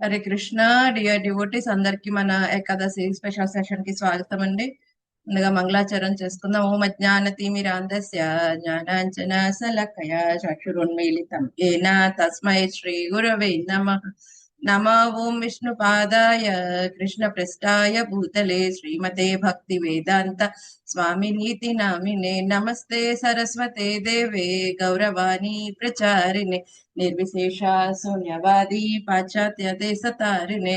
Hare Krishna dear devotees అందరికి మన Ekadashi special సెషన్కి స్వాగతం అండి ముందుగా మంగళాచరణ చేసుకుందాం. ఓం అజ్ఞాన తిమిరాంధస్య జ్ఞానాంజన సలకయ చక్షురున్మీలితం. ఏనా తస్మై శ్రీ గురవే నమ. नम ओं विष्णुपादाय कृष्णपृष्ठाय भूतले श्रीमते भक्ति भक्तिवेदान्त स्वामी नामिने नमस्ते सरस्वते देवे गौरवाणी प्रचारिणे, निर्विशेषा शून्यवादी पाश्चात सतारिणे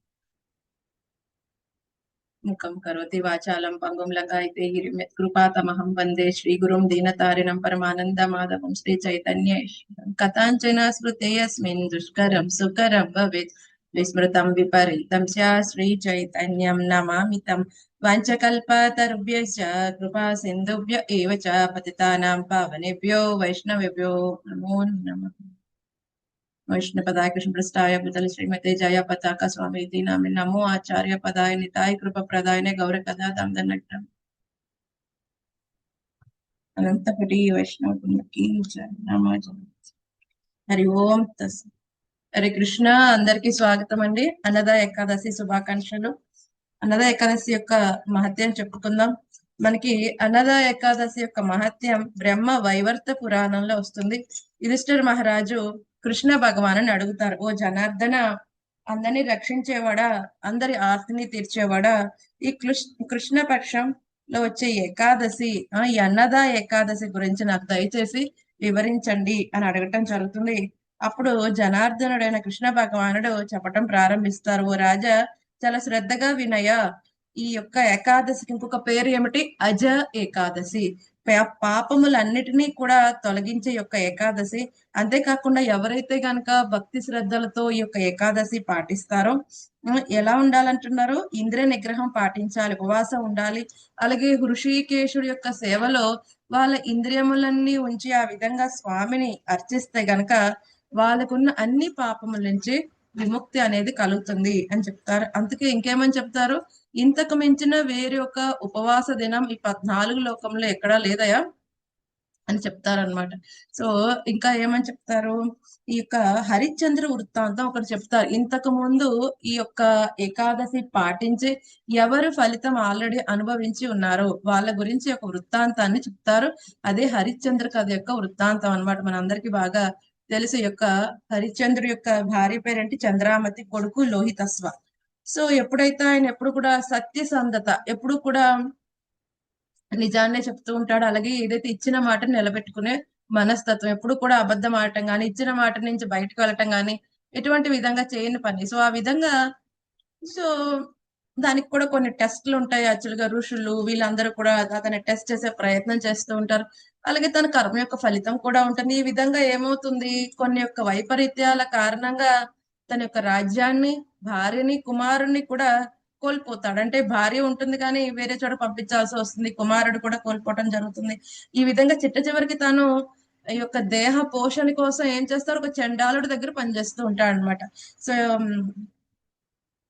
ముఖం కరోతి వాచాలం పంగుం లంగాయితే గిరిమ్యత్ కృపాతమహం వందే శ్రీ గురుం దీనతారిణం పరమానంద మాధవం శ్రీ చైతన్య కథాంచన స్మృతేయస్మిన్ దుష్కరం సుకరం భవేత్. విస్మృతం విపరీతం శ్రీ చైతన్యం నమామితం వాంఛకల్పతరుభ్యశ్చ కృపా సింధుభ్య ఏవ చ పతితానాం పావనేభ్యో వైష్ణవేభ్యో నమో నమః. వైష్ణపదాయ కృష్ణప్రస్థాయ భూతల శ్రీమతి జయ పతాక స్వామి దీనామి నమో ఆచార్య పదాయ నితాయ కృప ప్రదాయన గౌర కథా దందనట్టం అనంతపటి వైష్ణవునికి హరి ఓం తస్ హరే కృష్ణ అందరికి స్వాగతం అండి అన్నద ఏకాదశి శుభాకాంక్షలు. అన్నద ఏకాదశి యొక్క మహత్యం చెప్పుకుందాం. మనకి అన్నద ఏకాదశి యొక్క మహత్యం బ్రహ్మ వైవర్త పురాణంలో వస్తుంది. యుధిష్ఠర్ మహారాజు కృష్ణ భగవాను అడుగుతారు. ఓ జనార్దన అందరిని రక్షించేవాడా? అందరి ఆస్తిని తీర్చేవాడా? ఈ కృష్ణ పక్షంలో వచ్చే ఏకాదశి ఆ ఈ ఏకాదశి గురించి నాకు దయచేసి వివరించండి అని అడగటం జరుగుతుంది. అప్పుడు జనార్దనుడైన కృష్ణ భగవానుడు చెప్పటం ప్రారంభిస్తారు. ఓ రాజా చాలా శ్రద్ధగా వినయ ఈ యొక్క ఏకాదశికి ఇంకొక పేరు ఏమిటి? అజ ఏకాదశి. పాపములన్నిటినీ కూడా తొలగించే యొక్క ఏకాదశి. అంతేకాకుండా ఎవరైతే గనక భక్తి శ్రద్ధలతో ఈ యొక్క ఏకాదశి పాటిస్తారో ఎలా ఉండాలంటున్నారు? ఇంద్రియ నిగ్రహం పాటించాలి ఉపవాసం ఉండాలి. అలాగే హృషికేశుడి యొక్క సేవలో వాళ్ళ ఇంద్రియములన్నీ ఉంచి ఆ విధంగా స్వామిని అర్చిస్తే గనక వాళ్ళకున్న అన్ని పాపముల నుంచి విముక్తి అనేది కలుగుతుంది అని చెప్తారు. అందుకే ఇంకేమని చెప్తారు? ఇంతకు మించిన వేరే ఒక ఉపవాస దినం ఈ పద్నాలుగు లోకంలో ఎక్కడా లేదయా? అని చెప్తారనమాట సో ఇంకా ఏమని చెప్తారు? ఈ యొక్క హరిశ్చంద్ర వృత్తాంతం ఒకటి చెప్తారు. ఇంతకు ముందు ఈ యొక్క ఏకాదశి పాటించి ఎవరు ఫలితం ఆల్రెడీ అనుభవించి ఉన్నారో? వాళ్ళ గురించి ఒక వృత్తాంతాన్ని చెప్తారు. అదే హరిశ్చంద్ర కథ యొక్క వృత్తాంతం అనమాట మనందరికి బాగా తెలుసు యొక్క హరిశ్చంద్రుడి యొక్క భార్య పేరేంటి చంద్రామతి కొడుకు లోహితస్వ. సో ఎప్పుడైతే ఆయన ఎప్పుడు కూడా సత్యసంధత ఎప్పుడు కూడా నిజాన్నే చెప్తూ ఉంటాడు అలాగే ఏదైతే ఇచ్చిన మాట నిలబెట్టుకునే మనస్తత్వం ఎప్పుడు కూడా అబద్ధం ఆడటం కానీ ఇచ్చిన మాట నుంచి బయటకు వెళ్ళటం కానీ ఎటువంటి విధంగా చేయని పని. సో ఆ విధంగా సో దానికి కూడా కొన్ని టెస్ట్లు ఉంటాయి. యాక్చువల్గా ఋషులు వీళ్ళందరూ కూడా అతన్ని టెస్ట్ చేసే ప్రయత్నం చేస్తూ ఉంటారు. అలాగే తన కర్మ యొక్క ఫలితం కూడా ఉంటుంది. ఈ విధంగా ఏమవుతుంది? కొన్ని యొక్క వైపరీత్యాల కారణంగా తన యొక్క రాజ్యాన్ని భార్యని కుమారుణ్ణి కూడా కోల్పోతాడు. అంటే భార్య ఉంటుంది కానీ వేరే చోట పంపించాల్సి వస్తుంది. కుమారుడు కూడా కోల్పోవటం జరుగుతుంది. ఈ విధంగా చిట్ట చివరికి తను ఈ యొక్క దేహ పోషణ కోసం ఏం చేస్తారు ఒక చండాలుడి దగ్గర పనిచేస్తూ ఉంటాడు అనమాట సో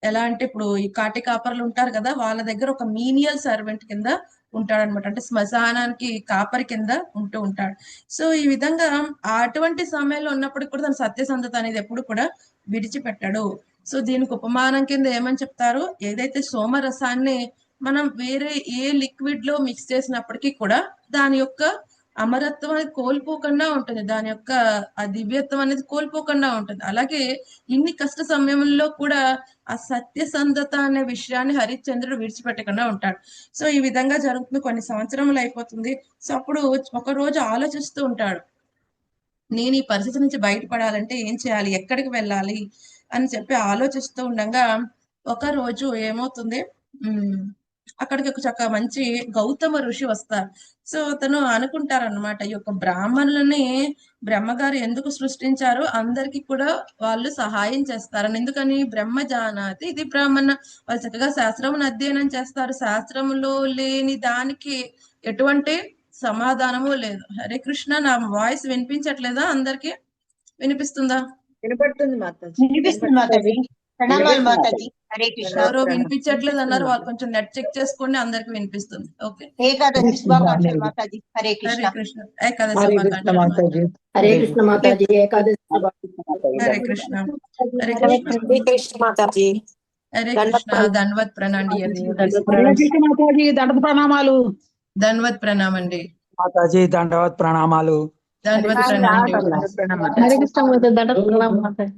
ఎలా అంటే ఇప్పుడు ఈ కాటి కాపర్లు ఉంటారు కదా వాళ్ళ దగ్గర ఒక మీనియల్ సర్వెంట్ కింద ఉంటాడు అనమాట అంటే శ్మశానానికి కాపరి కింద ఉంటూ ఉంటాడు. సో ఈ విధంగా అటువంటి సమయంలో ఉన్నప్పటికి కూడా తన సత్యసంధత అనేది ఎప్పుడు కూడా విడిచిపెట్టాడు. సో దీనికి ఉపమానం కింద ఏమని చెప్తారు? ఏదైతే సోమరసాన్ని మనం వేరే ఏ లిక్విడ్లో మిక్స్ చేసినప్పటికీ కూడా దాని యొక్క అమరత్వం అనేది కోల్పోకుండా ఉంటుంది. దాని యొక్క ఆ దివ్యత్వం అనేది కోల్పోకుండా ఉంటుంది. అలాగే ఇన్ని కష్ట సమయంలో కూడా ఆ సత్యసంధత అనే విషయాన్ని హరిశ్చంద్రుడు విడిచిపెట్టకుండా ఉంటాడు. సో ఈ విధంగా జరుగుతుంది. కొన్ని సంవత్సరములు అయిపోతుంది. సో అప్పుడు ఒక రోజు ఆలోచిస్తూ ఉంటాడు. నేను ఈ పరిస్థితి నుంచి బయటపడాలంటే ఏం చేయాలి? ఎక్కడికి వెళ్ళాలి? అని చెప్పి ఆలోచిస్తూ ఉండగా ఒక రోజు ఏమవుతుంది? అక్కడికి ఒక చక్క మంచి గౌతమ ఋషి వస్తారు. సో అతను అనుకుంటారనమాట ఈ యొక్క బ్రాహ్మణులని బ్రహ్మగారు ఎందుకు సృష్టించారో అందరికి కూడా వాళ్ళు సహాయం చేస్తారని. ఎందుకని? బ్రహ్మ జానాతి ఇది బ్రాహ్మణ. వాళ్ళు చక్కగా శాస్త్రమును అధ్యయనం చేస్తారు. శాస్త్రములో లేని దానికి ఎటువంటి సమాధానము లేదు. హరే కృష్ణ నా వాయిస్ వినిపించట్లేదా అందరికి? వినిపిస్తుందా? వినపడుతుంది మాతాజీ. వినిపిస్తుంది మాతాజీ. ప్రణామాలు మాతాజీ. హరే కృష్ణ. ఎవరో వినిపించట్లేదు అన్నారు. వాళ్ళు కొంచెం నెట్ చెక్ చేసుకోండి. అందరికి వినిపిస్తుంది. ఓకే. ఏకాదశి శుభాకాంక్షలు మాతాజీ. హరే హరే కృష్ణ. కృష్ణ ఏకాదశి హరే కృష్ణ. మాతాజీ. హరే కృష్ణ మాతాజీ. ఏకాదశి హరే కృష్ణ. హరే హరే కృష్ణ. కృష్ణ మాతాజీ. హరే కృష్ణ. ధన్వత్ ప్రణాండి మాతాజీ దండ ప్రణామాలు. ధన్వత్ ప్రణామ్ అండి మాతాజీ దండవత్ ప్రణామాలు.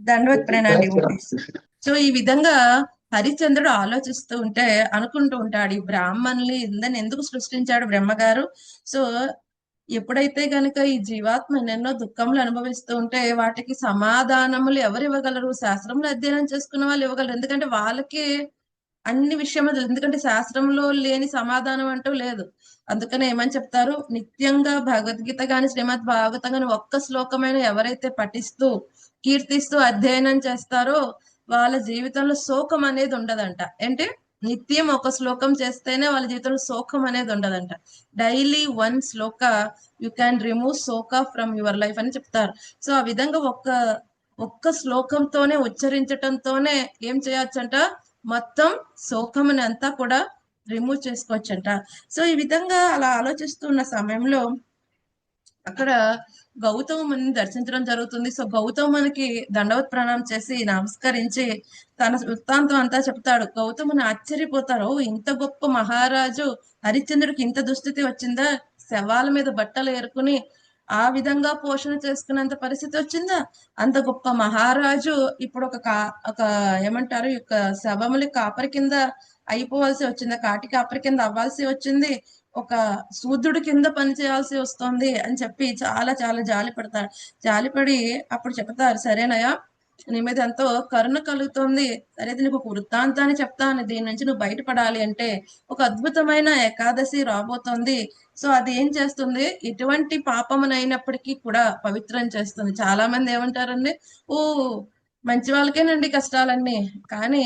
దండవత్ ప్రణాళి సో ఈ విధంగా హరిశ్చంద్రుడు ఆలోచిస్తూ ఉంటే అనుకుంటూ ఉంటాడు ఈ బ్రాహ్మణులు ఇందని ఎందుకు సృష్టించాడు బ్రహ్మగారు? సో ఎప్పుడైతే గనుక ఈ జీవాత్మ ఎన్నెన్నో దుఃఖములు అనుభవిస్తూ ఉంటే వాటికి సమాధానములు ఎవరు ఇవ్వగలరు? శాస్త్రంలో అధ్యయనం చేసుకున్న వాళ్ళు ఇవ్వగలరు. ఎందుకంటే వాళ్ళకి అన్ని విషయము తెలుసు. ఎందుకంటే శాస్త్రంలో లేని సమాధానం అంటూ లేదు. అందుకనే ఏమని చెప్తారు? నిత్యంగా భగవద్గీత గాని శ్రీమద్ భాగవతం గాని ఒక్క శ్లోకమైన ఎవరైతే పఠిస్తూ కీర్తిస్తూ అధ్యయనం చేస్తారో వాళ్ళ జీవితంలో శోకం అనేది ఉండదంట. అంటే నిత్యం ఒక శ్లోకం చేస్తేనే వాళ్ళ జీవితంలో శోకం అనేది ఉండదంట. Daily one shloka you can remove shoka from your life అని చెప్తారు. సో ఆ విధంగా ఒక్క ఒక్క శ్లోకంతోనే ఉచ్చరించటంతోనే ఏం చేయొచ్చంట? మొత్తం శోకముని అంతా కూడా రిమూవ్ చేసుకోవచ్చంట. సో ఈ విధంగా అలా ఆలోచిస్తున్న సమయంలో అక్కడ గౌతముని దర్శించడం జరుగుతుంది. సో గౌతమునికి దండవత్ ప్రణామం చేసి నమస్కరించి తన వృత్తాంతం అంతా చెప్తాడు. గౌతముని ఆశ్చర్యపోతారు. ఇంత గొప్ప మహారాజు హరిశ్చంద్రుడికి ఇంత దుస్థితి వచ్చిందా? శవాల మీద బట్టలు ఏరుకుని ఆ విధంగా పోషణ చేసుకునేంత పరిస్థితి వచ్చిందా? అంత గొప్ప మహారాజు ఇప్పుడు ఒక కా ఒక ఏమంటారు యొక్క శవములి కాపరి కింద అయిపోవాల్సి వచ్చింది కాటి కాపరి కింద అవ్వాల్సి వచ్చింది ఒక శూద్రుడి కింద పని చేయాల్సి వస్తుంది అని చెప్పి చాలా చాలా జాలి పడతాడు జాలిపడి అప్పుడు చెప్తారు సరేనయా నీ మీద ఎంతో కరుణ కలుగుతుంది. సరే నీకు ఒక వృత్తాంతాన్ని చెప్తాను. దీని నుంచి నువ్వు బయటపడాలి అంటే ఒక అద్భుతమైన ఏకాదశి రాబోతోంది. సో అది ఏం చేస్తుంది? ఎటువంటి పాపమునైనప్పటికీ కూడా పవిత్రం చేస్తుంది. చాలా మంది ఏమంటారండి? ఓ మంచి వాళ్ళకేనండి కష్టాలన్నీ. కానీ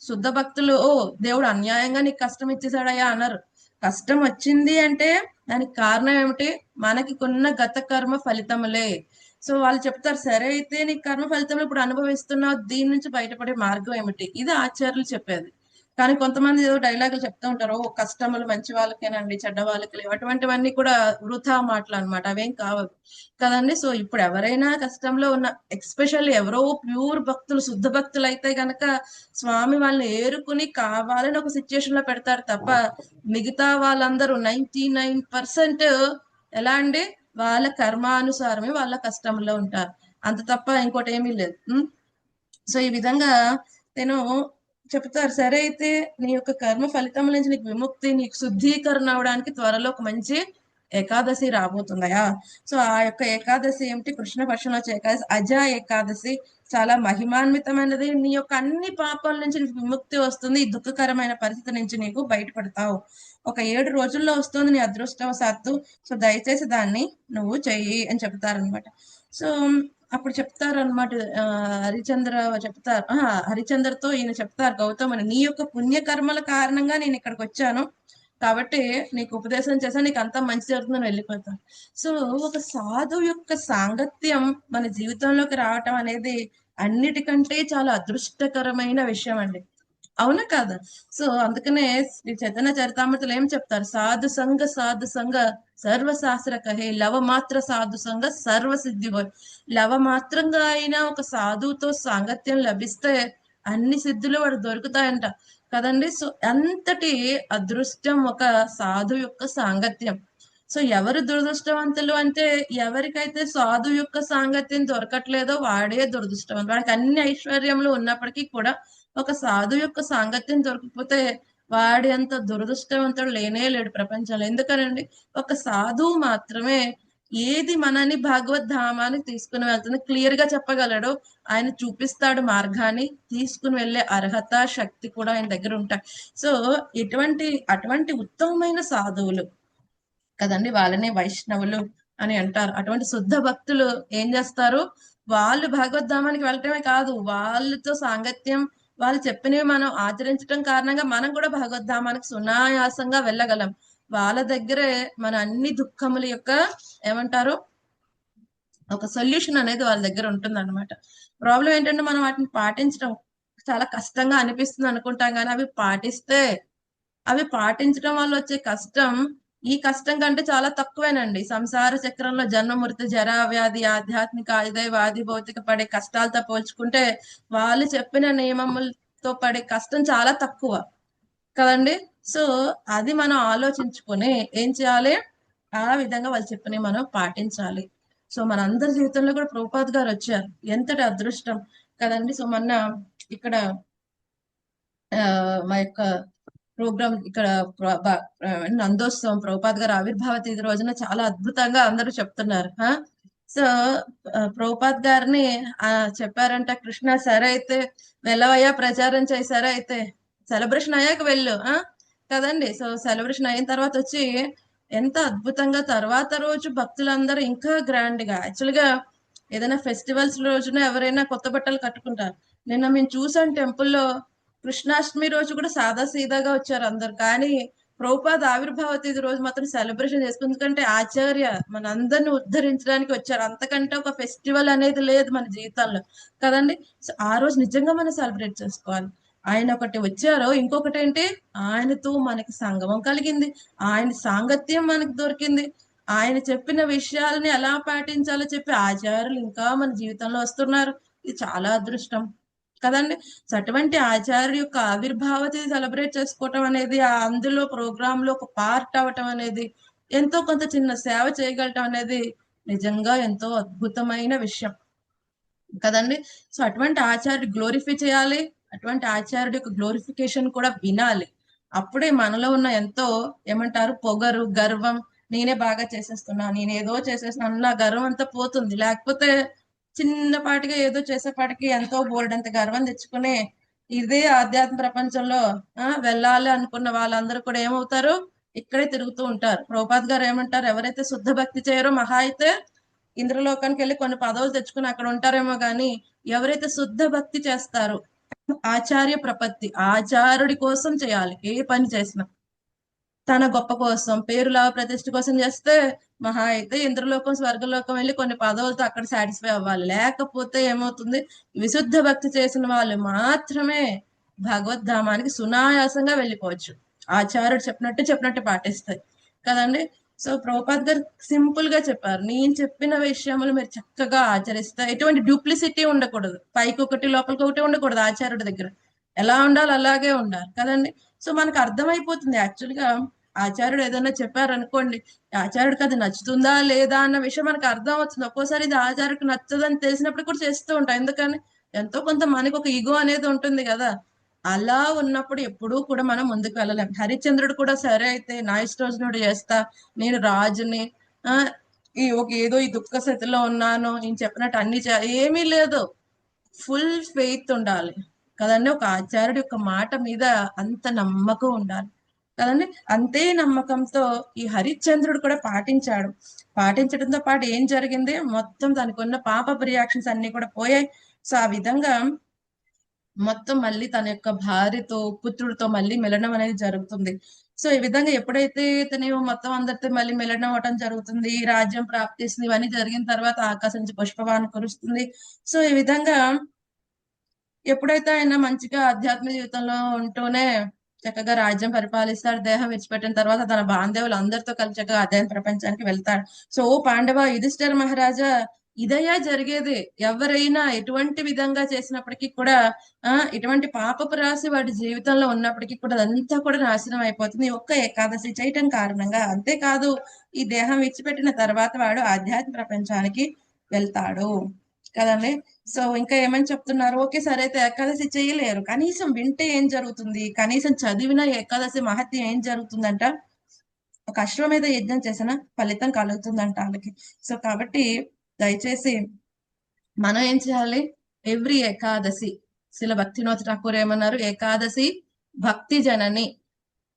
శుద్ధ భక్తులు ఓ దేవుడు అన్యాయంగా నీకు కష్టం ఇచ్చేసాడయ్యా అన్నారు. కష్టం వచ్చింది అంటే దానికి కారణం ఏమిటి? మనకి కొన్న గత కర్మ ఫలితములే. సో వాళ్ళు చెప్తారు సరే అయితే నీ కర్మ ఫలితంలో ఇప్పుడు అనుభవిస్తున్నావు దీని నుంచి బయటపడే మార్గం ఏమిటి? ఇది ఆచార్యులు చెప్పేది. కానీ కొంతమంది ఏదో డైలాగులు చెప్తూ ఉంటారు ఓ కష్టములు మంచి వాళ్ళకేనండి చెడ్డ వాళ్ళకి లేవు అటువంటివన్నీ కూడా వృథా మాటలు అనమాట అవేం కావు కదండి? సో ఇప్పుడు ఎవరైనా కష్టంలో ఉన్న ఎక్స్పెషల్లీ ఎవరో ప్యూర్ భక్తులు శుద్ధ భక్తులు అయితే గనక స్వామి వాళ్ళని ఏరుకుని కావాలని ఒక సిచ్యుయేషన్లో పెడతారు తప్ప మిగతా వాళ్ళందరూ నైన్టీ నైన్ పర్సెంట్ ఎలా అండి? వాళ్ళ కర్మానుసారమే వాళ్ళ కష్టంలో ఉంటారు. అంత తప్ప ఇంకోటి ఏమీ లేదు. సో ఈ విధంగా నేను చెప్తారు సరే అయితే నీ యొక్క కర్మ ఫలితం నుంచి నీకు విముక్తి నీకు శుద్ధీకరణ అవడానికి త్వరలో ఒక మంచి ఏకాదశి రాబోతుందయా? సో ఆ యొక్క ఏకాదశి ఏమిటి? కృష్ణ పక్షంలో వచ్చే ఏకాదశి అజా ఏకాదశి చాలా మహిమాన్వితమైనది. నీ యొక్క అన్ని పాపాల నుంచి నీకు విముక్తి వస్తుంది. ఈ దుఃఖకరమైన పరిస్థితి నుంచి నీకు బయటపడతావు. ఒక ఏడు రోజుల్లో వస్తుంది నీ అదృష్టవశాత్తు. సో దయచేసి దాన్ని నువ్వు చెయ్యి అని చెప్తారనమాట సో అప్పుడు చెప్తారు అనమాట హరిచంద్ర చెప్తారు. హరిచంద్రతో ఈయన చెప్తారు గౌతమని నీ యొక్క పుణ్యకర్మల కారణంగా నేను ఇక్కడికి వచ్చాను. కాబట్టి నీకు ఉపదేశం చేసా నీకు అంతా మంచి జరుగుతుందని వెళ్ళిపోతాను. సో ఒక సాధువు యొక్క సాంగత్యం మన జీవితంలోకి రావటం అనేది అన్నిటికంటే చాలా అదృష్టకరమైన విషయం అండి. అవునా కాదా? సో అందుకనే శ్రీ చైతన్య చరితామృతలు ఏం చెప్తారు? సాధు సంఘ సాధు సంఘ సర్వశాస్త్ర కహే లవ మాత్ర సాధు సంఘ సర్వ సిద్ధి హోయ్ లవ మాత్రంగా అయినా ఒక సాధువుతో సాంగత్యం లభిస్తే అన్ని సిద్ధులు వాడు దొరుకుతాయంట. కదండి? సో అంతటి అదృష్టం ఒక సాధు యొక్క సాంగత్యం. సో ఎవరు దురదృష్టవంతులు అంటే ఎవరికైతే సాధు యొక్క సాంగత్యం దొరకట్లేదో వాడే దురదృష్టవంతుడు. వాడికి అన్ని ఐశ్వర్యములు ఉన్నప్పటికీ కూడా ఒక సాధు యొక్క సాంగత్యం దొరకకపోతే వాడి అంత దురదృష్టవంతుడు లేనే లేడు ప్రపంచంలో. ఎందుకనండి? ఒక సాధువు మాత్రమే ఏది మనని భగవద్ధామానికి తీసుకుని వెళ్తుంది క్లియర్గా చెప్పగలడు. ఆయన చూపిస్తాడు మార్గాన్ని తీసుకుని వెళ్ళే అర్హత శక్తి కూడా ఆయన దగ్గర ఉంటాయి. సో ఇటువంటి అటువంటి ఉత్తమమైన సాధువులు కదండి వాళ్ళని వైష్ణవులు అని అంటారు. అటువంటి శుద్ధ భక్తులు ఏం చేస్తారు? వాళ్ళు భగవద్ధామానికి వెళ్ళటమే కాదు వాళ్ళతో సాంగత్యం వాళ్ళు చెప్పినవి మనం ఆచరించడం కారణంగా మనం కూడా భగవద్ధామానికి సునాయాసంగా వెళ్ళగలం. వాళ్ళ దగ్గరే మన అన్ని దుఃఖముల యొక్క ఏమంటారు? ఒక సొల్యూషన్ అనేది వాళ్ళ దగ్గర ఉంటుంది అనమాట ప్రాబ్లం ఏంటంటే మనం వాటిని పాటించడం చాలా కష్టంగా అనిపిస్తుంది అనుకుంటాం కానీ అవి పాటిస్తే అవి పాటించడం వల్ల వచ్చే కష్టం ఈ కష్టం కంటే చాలా తక్కువేనండి. సంసార చక్రంలో జన్మ మృతి జర వ్యాధి ఆధ్యాత్మిక ఆయుధ వాది భౌతిక పడే కష్టాలతో పోల్చుకుంటే వాళ్ళు చెప్పిన నియమములతో పడే కష్టం చాలా తక్కువ. కదండి? సో అది మనం ఆలోచించుకొని ఏం చేయాలి? ఆ విధంగా వాళ్ళు చెప్పినవి మనం పాటించాలి. సో మన అందరి జీవితంలో కూడా ప్రభుపాద్ గారు వచ్చారు. ఎంతటి అదృష్టం కదండి. సో మొన్న ఇక్కడ ఆ, మా యొక్క ప్రోగ్రామ్ ఇక్కడ నందోత్సవం ప్రభుపాద్ గారు ఆవిర్భావ తేదీ రోజున చాలా అద్భుతంగా అందరూ చెప్తున్నారు. సో ఆ, ప్రభుపాద్ గారిని ఆ చెప్పారంట కృష్ణ సరే అయితే వెళ్ళవయ్యా ప్రచారం చేయి సరే అయితే సెలబ్రేషన్ అయ్యాక వెళ్ళు. ఆ? కదండి. సో సెలబ్రేషన్ అయిన తర్వాత వచ్చి ఎంత అద్భుతంగా తర్వాత రోజు భక్తులందరూ ఇంకా గ్రాండ్గా యాక్చువల్గా ఏదైనా ఫెస్టివల్స్ రోజున ఎవరైనా కొత్త బట్టలు కట్టుకుంటారు. నిన్న మేము చూసాం టెంపుల్లో కృష్ణాష్టమి రోజు కూడా సాదా సీదాగా వచ్చారు అందరు. కానీ ప్రభుపాద ఆవిర్భావ తేదీ రోజు మాత్రం సెలబ్రేషన్ చేసుకుంది. ఎందుకంటే ఆచార్య మన అందరిని ఉద్ధరించడానికి వచ్చారు. అంతకంటే ఒక ఫెస్టివల్ అనేది లేదు మన జీవితాల్లో. కదండి? ఆ రోజు నిజంగా మనం సెలబ్రేట్ చేసుకోవాలి. ఆయన ఒకటి వచ్చారో ఇంకొకటి ఏంటి ఆయనతో మనకి సంగమం కలిగింది. ఆయన సాంగత్యం మనకి దొరికింది. ఆయన చెప్పిన విషయాలని ఎలా పాటించాలో చెప్పి ఆచార్యులు ఇంకా మన జీవితంలో వస్తున్నారు. ఇది చాలా అదృష్టం. కదండి? సో అటువంటి ఆచార్య యొక్క ఆవిర్భావతి సెలబ్రేట్ చేసుకోవటం అనేది ఆ అందులో ప్రోగ్రామ్లో ఒక పార్ట్ అవటం అనేది ఎంతో కొంత చిన్న సేవ చేయగలటం అనేది నిజంగా ఎంతో అద్భుతమైన విషయం. కదండి? సో అటువంటి ఆచార్య గ్లోరిఫై చేయాలి. అటువంటి ఆచార్యుడి యొక్క గ్లోరిఫికేషన్ కూడా వినాలి. అప్పుడే మనలో ఉన్న ఎంతో ఏమంటారు? పొగరు గర్వం నేనే బాగా చేసేస్తున్నా నేను ఏదో చేసేస్తున్నాను నా గర్వం అంతా పోతుంది. లేకపోతే చిన్నపాటిగా ఏదో చేసేపాటికి ఎంతో బోల్డ్ అంత గర్వం తెచ్చుకునే ఇదే ఆధ్యాత్మ ప్రపంచంలో ఆ వెళ్ళాలి అనుకున్న వాళ్ళందరూ కూడా ఏమవుతారు? ఇక్కడే తిరుగుతూ ఉంటారు. ప్రభుపాద్ గారు ఏమంటారు? ఎవరైతే శుద్ధ భక్తి చేయరో మహా అయితే ఇంద్రలోకానికి వెళ్ళి కొన్ని పదవులు తెచ్చుకుని అక్కడ ఉంటారేమో కానీ ఎవరైతే శుద్ధ భక్తి చేస్తారో ఆచార్య ప్రపత్తి ఆచారుడి కోసం చేయాలి. ఏ పని చేసినా. తన గొప్ప కోసం పేరు లాభ ప్రతిష్ఠ కోసం చేస్తే మహా అయితే ఇంద్రలోకం స్వర్గలోకం వెళ్ళి కొన్ని పదవులతో అక్కడ సాటిస్ఫై అవ్వాలి. లేకపోతే ఏమవుతుంది? విశుద్ధ భక్తి చేసిన వాళ్ళు మాత్రమే భగవద్ధామానికి సునాయాసంగా వెళ్ళిపోవచ్చు. ఆచార్యుడు చెప్పినట్టు చెప్పినట్టు పాటిస్తాయి. కదండి? సో ప్రభుపాద్ గారు సింపుల్గా చెప్పారు. నేను చెప్పిన విషయములు మీరు చక్కగా ఆచరిస్తే. ఎటువంటి డూప్లిసిటీ ఉండకూడదు. పైకి ఒకటి లోపలికి ఒకటి ఉండకూడదు ఆచార్యుడి దగ్గర. ఎలా ఉండాలి అలాగే ఉండాలి. కదండి? సో మనకు అర్థమైపోతుంది. యాక్చువల్గా ఆచార్యుడు ఏదైనా చెప్పారనుకోండి ఆచార్యుడికి అది నచ్చుతుందా లేదా అన్న విషయం మనకు అర్థం అవుతుంది. ఒక్కోసారి ఇది ఆచార్యుడికి నచ్చదని తెలిసినప్పుడు కూడా చేస్తూ ఉంటాం. ఎందుకని? ఎంతో కొంత మనకు ఒక ఈగో అనేది ఉంటుంది కదా. అలా ఉన్నప్పుడు ఎప్పుడూ కూడా మనం ముందుకు వెళ్ళలేం. హరిశ్చంద్రుడు కూడా సరే అయితే నా ఇష్టోజనుడు చేస్తా నేను రాజుని ఆ ఈ ఒక ఏదో ఈ దుఃఖ స్థితిలో ఉన్నాను నేను చెప్పినట్టు అన్ని ఏమీ లేదు. ఫుల్ ఫెయిత్ ఉండాలి. కదండి? ఒక ఆచార్యుడి యొక్క మాట మీద అంత నమ్మకం ఉండాలి. కదండి? అంతే నమ్మకంతో ఈ హరిశ్చంద్రుడు కూడా పాటించాడు. పాటించడంతో పాటు ఏం జరిగింది? మొత్తం దానికి ఉన్న పాప రియాక్షన్స్ అన్ని కూడా పోయాయి. సో ఆ విధంగా మొత్తం మళ్ళీ తన యొక్క భార్యతో పుత్రుడితో మళ్ళీ మిలనం అనేది జరుగుతుంది. సో ఈ విధంగా ఎప్పుడైతే ఇతని మొత్తం అందరితో మళ్ళీ మిలనం అవటం జరుగుతుంది రాజ్యం ప్రాప్తిస్తుంది ఇవన్నీ జరిగిన తర్వాత ఆకాశం నుంచి పుష్పవాన్ కురుస్తుంది. సో ఈ విధంగా ఎప్పుడైతే ఆయన మంచిగా ఆధ్యాత్మిక జీవితంలో ఉంటూనే చక్కగా రాజ్యం పరిపాలిస్తాడు దేహం విడిచిపెట్టిన తర్వాత తన బాంధవులు అందరితో కలిసి చక్కగా అధ్యయన ప్రపంచానికి వెళ్తాడు. సో ఓ పాండవ యుధిష్ఠర్ మహారాజా ఇదయ్యా జరిగేది? ఎవరైనా ఎటువంటి విధంగా చేసినప్పటికీ కూడా ఆ ఇటువంటి పాపపు రాశి వాడి జీవితంలో ఉన్నప్పటికీ కూడా అదంతా కూడా నాశనం అయిపోతుంది. ఒక్క ఏకాదశి చేయటం కారణంగా అంతేకాదు ఈ దేహం విడిచిపెట్టిన తర్వాత వాడు ఆధ్యాత్మిక ప్రపంచానికి వెళ్తాడు. కదండి? సో ఇంకా ఏమని చెప్తున్నారు? ఓకే సరే అయితే ఏకాదశి చేయలేరు. కనీసం వింటే ఏం జరుగుతుంది? కనీసం చదివిన ఏకాదశి మహత్యం ఏం జరుగుతుందంట? ఒక అశ్వమేధ యజ్ఞం చేసిన ఫలితం కలుగుతుందంట వాళ్ళకి. సో కాబట్టి దయచేసి మనం ఏం చేయాలి ఎవ్రీ ఏకాదశి శిల భక్తినోత్ ఠాకూర్ ఏమన్నారు? ఏకాదశి భక్తి జనని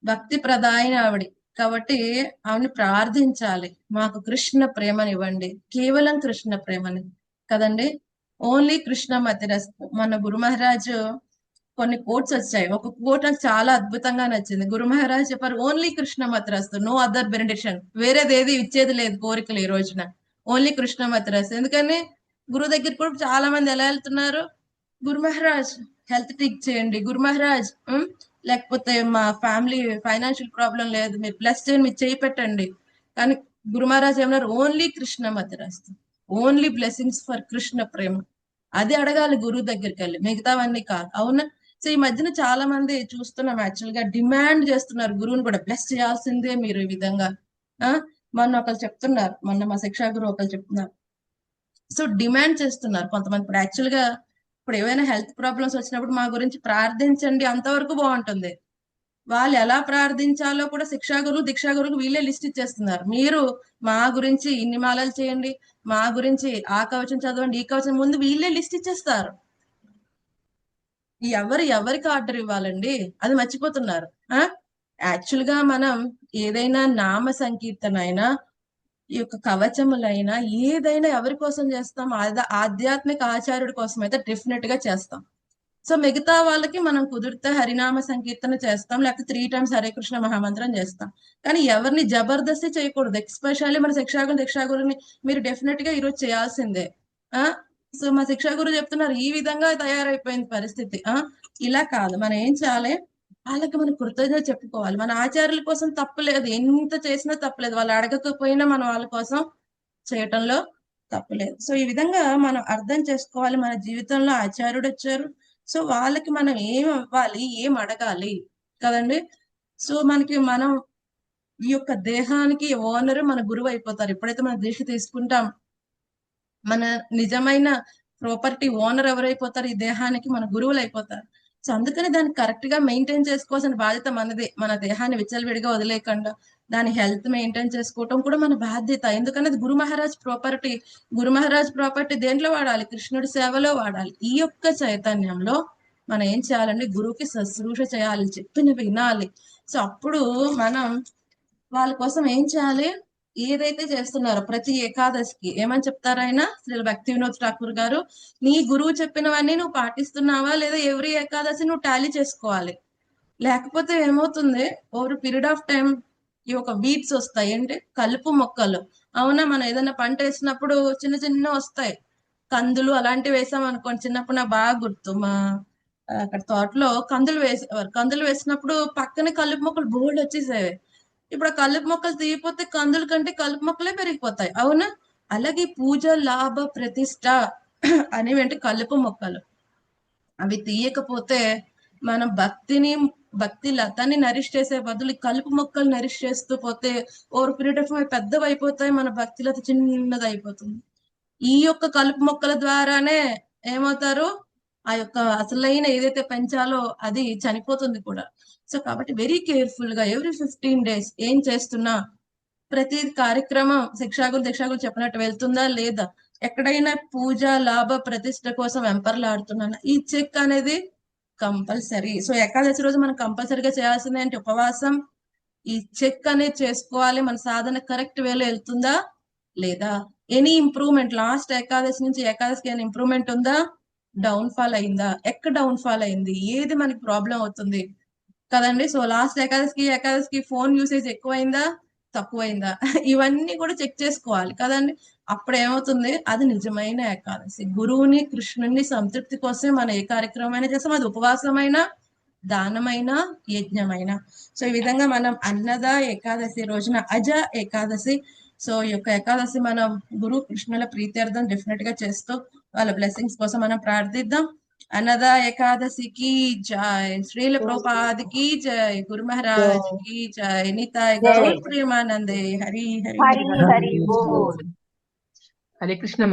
భక్తి ప్రదాయన ఆవిడి. కాబట్టి ఆవిడని ప్రార్థించాలి. మాకు కృష్ణ ప్రేమనివ్వండి. కేవలం కృష్ణ ప్రేమని. కదండి? ఓన్లీ కృష్ణ మతిరస్తు మన గురు మహారాజు కొన్ని కోట్స్ వచ్చాయి. ఒక కోట్ నాకు చాలా అద్భుతంగా నచ్చింది. గురు మహారాజ్ చెప్పారు only Krishna matirastu no other benediction. వేరేది ఏది ఇచ్చేది లేదు కోరికలు ఈ రోజున. ఓన్లీ కృష్ణ మద్రాస్. ఎందుకని? గురువు దగ్గర కూడా చాలా మంది ఎలా వెళ్తున్నారు? గురు మహారాజ్ హెల్త్ టిక్ చేయండి. గురు మహారాజ్ లేకపోతే మా ఫ్యామిలీ ఫైనాన్షియల్ ప్రాబ్లం లేదు. మీరు ప్లస్ చేయండి మీరు చేయి పెట్టండి. కానీ గురు మహారాజ్ ఏమన్నారు? Only Krishna Madras. Only blessings for Krishna prema. అది అడగాలి గురువు దగ్గరికి వెళ్ళి. మిగతావన్నీ కాదు. అవునా? సో ఈ మధ్యన చాలా మంది చూస్తున్నాం. యాక్చువల్గా డిమాండ్ చేస్తున్నారు గురువుని కూడా. బ్లెస్ చేయాల్సిందే మీరు ఈ విధంగా. ఆ? మొన్న ఒకరు చెప్తున్నారు మొన్న మా శిక్షా గురువు ఒకరు చెప్తున్నారు. సో డిమాండ్ చేస్తున్నారు కొంతమంది. ఇప్పుడు యాక్చువల్గా ఇప్పుడు ఏవైనా హెల్త్ ప్రాబ్లమ్స్ వచ్చినప్పుడు మా గురించి ప్రార్థించండి అంతవరకు బాగుంటుంది. వాళ్ళు ఎలా ప్రార్థించాలో కూడా శిక్షా గురువు దీక్షా గురువుకు వీళ్ళే లిస్ట్ ఇచ్చేస్తున్నారు. మీరు మా గురించి ఇన్ని మాలలు చేయండి మా గురించి ఆ కవచం చదవండి ఈ కవచం ముందు వీళ్ళే లిస్ట్ ఇచ్చేస్తారు. ఎవరు ఎవరికి ఆర్డర్ ఇవ్వాలండి? అది మర్చిపోతున్నారు. ఆ? యాక్చువల్గా మనం ఏదైనా నామ సంకీర్తన అయినా ఈ యొక్క కవచములైనా ఏదైనా ఎవరి కోసం చేస్తాం? ఆధ్యాత్మిక ఆచార్యుడి కోసం అయితే డెఫినెట్గా చేస్తాం. సో మిగతా వాళ్ళకి మనం కుదిరితే హరినామ సంకీర్తన చేస్తాం లేకపోతే త్రీ టైమ్స్ హరే కృష్ణ మహామంత్రం చేస్తాం. కానీ ఎవరిని జబర్దస్తి చేయకూడదు. ఎక్స్పెషల్లీ మన శిక్షాగురు దీక్షాగురుని మీరు డెఫినెట్గా ఈరోజు చేయాల్సిందే. ఆ? సో మా శిక్షాగురు చెప్తున్నారు ఈ విధంగా తయారైపోయింది పరిస్థితి. ఆ? ఇలా కాదు. మనం ఏం చేయాలి? వాళ్ళకి మనం కృతజ్ఞత చెప్పుకోవాలి. మన ఆచార్యుల కోసం తప్పలేదు. ఎంత చేసినా తప్పలేదు. వాళ్ళు అడగకపోయినా మనం వాళ్ళ కోసం చేయటంలో తప్పలేదు. సో ఈ విధంగా మనం అర్థం చేసుకోవాలి. మన జీవితంలో ఆచార్యుడు వచ్చారు. సో వాళ్ళకి మనం ఏం ఇవ్వాలి ఏం అడగాలి? కదండి? సో మనకి మనం ఈ యొక్క దేహానికి ఓనర్ మన గురువు అయిపోతారు. ఎప్పుడైతే మనం దీక్ష తీసుకుంటాం మన నిజమైన ప్రాపర్టీ ఓనర్ ఎవరైపోతారు? ఈ దేహానికి మన గురువులు అయిపోతారు. సో అందుకని దాన్ని కరెక్ట్గా మెయింటైన్ చేసుకోవాల్సిన బాధ్యత మనదే మన దేహాన్ని విచ్చలవిడిగా వదిలేయకుండా దాని హెల్త్ మెయింటైన్ చేసుకోవటం కూడా మన బాధ్యత. ఎందుకంటే అది గురు మహారాజ్ ప్రాపర్టీ గురు మహారాజ్ ప్రాపర్టీ దేంట్లో వాడాలి? కృష్ణుడి సేవలో వాడాలి. ఈ యొక్క చైతన్యంలో మనం ఏం చేయాలంటే గురువుకి శుశ్రూష చేయాలి చెప్పిన వినాలి. సో అప్పుడు మనం వాళ్ళ కోసం ఏం చేయాలి? ఏదైతే చేస్తున్నారో ప్రతి ఏకాదశికి ఏమని చెప్తారు ఆయన? శ్రీ భక్తి వినోద్ ఠాకూర్ గారు నీ గురువు చెప్పినవన్నీ నువ్వు పాటిస్తున్నావా? లేదా ఎవ్రీ ఏకాదశి నువ్వు టాలీ చేసుకోవాలి. లేకపోతే ఏమవుతుంది? ఓవర్ పీరియడ్ ఆఫ్ టైం ఈ ఒక వీడ్స్ వస్తాయి. అంటే కలుపు మొక్కలు. అవునా? మనం ఏదైనా పంట వేసినప్పుడు చిన్న చిన్న వస్తాయి. కందులు అలాంటివి వేసాం అనుకోండి. చిన్నప్పుడు నాకు బాగా గుర్తు. మా అక్కడ తోటలో కందులు వేసేవారు. కందులు వేసినప్పుడు పక్కనే కలుపు మొక్కలు బోల్డ్ వచ్చేసేవి. ఇప్పుడు ఆ కలుపు మొక్కలు తీయపోతే కందుల కంటే కలుపు మొక్కలే పెరిగిపోతాయి అవునా? అలాగే పూజ లాభ ప్రతిష్ట అనేవి అంటే కలుపు మొక్కలు. అవి తీయకపోతే మనం భక్తిని భక్తి లతాన్ని నరిష్ చేసే బదులు కలుపు మొక్కలు నరిష్ చేస్తూ పోతే ఓవర్ పీరియడ్ ఆఫ్ పెద్దవి అయిపోతాయి మన భక్తి లత చిన్నది అయిపోతుంది ఈ యొక్క కలుపు మొక్కల ద్వారానే ఏమవుతారు? ఆ యొక్క అసలైన ఏదైతే పెంచాలో అది చనిపోతుంది కూడా. సో కాబట్టి వెరీ కేర్ఫుల్గా ఎవ్రీ ఫిఫ్టీన్ డేస్ ఏం చేస్తున్నా? ప్రతి కార్యక్రమం శిక్షాగులు దీక్షాగులు చెప్పినట్టు వెళ్తుందా లేదా? ఎక్కడైనా పూజ లాభ ప్రతిష్ట కోసం వెంపర్లాడుతున్నానా? ఈ చెక్ అనేది కంపల్సరీ. సో ఏకాదశి రోజు మనం కంపల్సరీగా చేయాల్సింది ఏంటి? ఉపవాసం. ఈ చెక్ అనేది చేసుకోవాలి. మన సాధన కరెక్ట్ వేలో వెళ్తుందా లేదా? ఎనీ ఇంప్రూవ్మెంట్ లాస్ట్ ఏకాదశి నుంచి ఏకాదశికి ఏమైనా ఇంప్రూవ్మెంట్ ఉందా? డౌన్ ఫాల్ అయిందా? ఎక్కడ డౌన్ ఫాల్ అయింది? ఏది మనకి ప్రాబ్లం అవుతుంది? కదండి? సో లాస్ట్ ఏకాదశికి ఏకాదశికి ఫోన్ యూసేజ్ ఎక్కువైందా? తక్కువైందా? ఇవన్నీ కూడా చెక్ చేసుకోవాలి. కదండి? అప్పుడు ఏమవుతుంది? అది నిజమైన ఏకాదశి. గురువుని కృష్ణుని సంతృప్తి కోసమే మనం ఏ కార్యక్రమం అయినా చేస్తాం? అది ఉపవాసమైనా దానమైన యజ్ఞమైన. సో ఈ విధంగా మనం అన్నద ఏకాదశి రోజున అజ ఏకాదశి సో ఈ యొక్క ఏకాదశి మనం గురు కృష్ణుల ప్రీత్యర్థం డెఫినెట్గా చేస్తూ వాళ్ళ బ్లెస్సింగ్స్ కోసం మనం ప్రార్థిద్దాం అన్నద ఏకాదశికి జై శ్రీల ప్రభుపాదికి జై గురు మహారాజ్కి జై నితాయ్ గౌర ప్రేమానందే హరి హరి హరి కృష్ణ